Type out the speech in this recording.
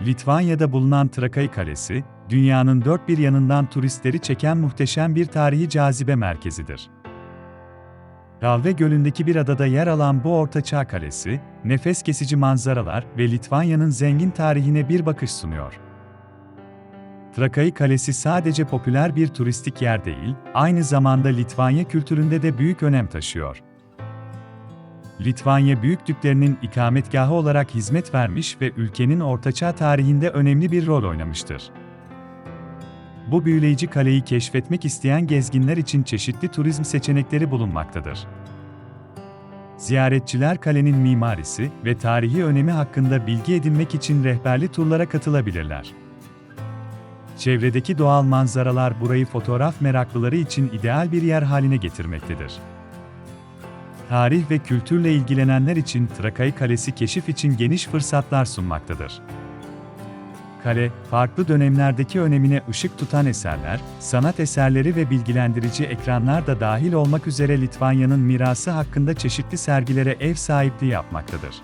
Litvanya'da bulunan Trakai Kalesi, dünyanın dört bir yanından turistleri çeken muhteşem bir tarihi cazibe merkezidir. Galve Gölü'ndeki bir adada yer alan bu ortaçağ kalesi, nefes kesici manzaralar ve Litvanya'nın zengin tarihine bir bakış sunuyor. Trakai Kalesi sadece popüler bir turistik yer değil, aynı zamanda Litvanya kültüründe de büyük önem taşıyor. Litvanya büyüklüklerinin ikametgahı olarak hizmet vermiş ve ülkenin ortaçağ tarihinde önemli bir rol oynamıştır. Bu büyüleyici kaleyi keşfetmek isteyen gezginler için çeşitli turizm seçenekleri bulunmaktadır. Ziyaretçiler kalenin mimarisi ve tarihi önemi hakkında bilgi edinmek için rehberli turlara katılabilirler. Çevredeki doğal manzaralar burayı fotoğraf meraklıları için ideal bir yer haline getirmektedir. Tarih ve kültürle ilgilenenler için Trakai Kalesi keşif için geniş fırsatlar sunmaktadır. Kale, farklı dönemlerdeki önemine ışık tutan eserler, sanat eserleri ve bilgilendirici ekranlar da dahil olmak üzere Litvanya'nın mirası hakkında çeşitli sergilere ev sahipliği yapmaktadır.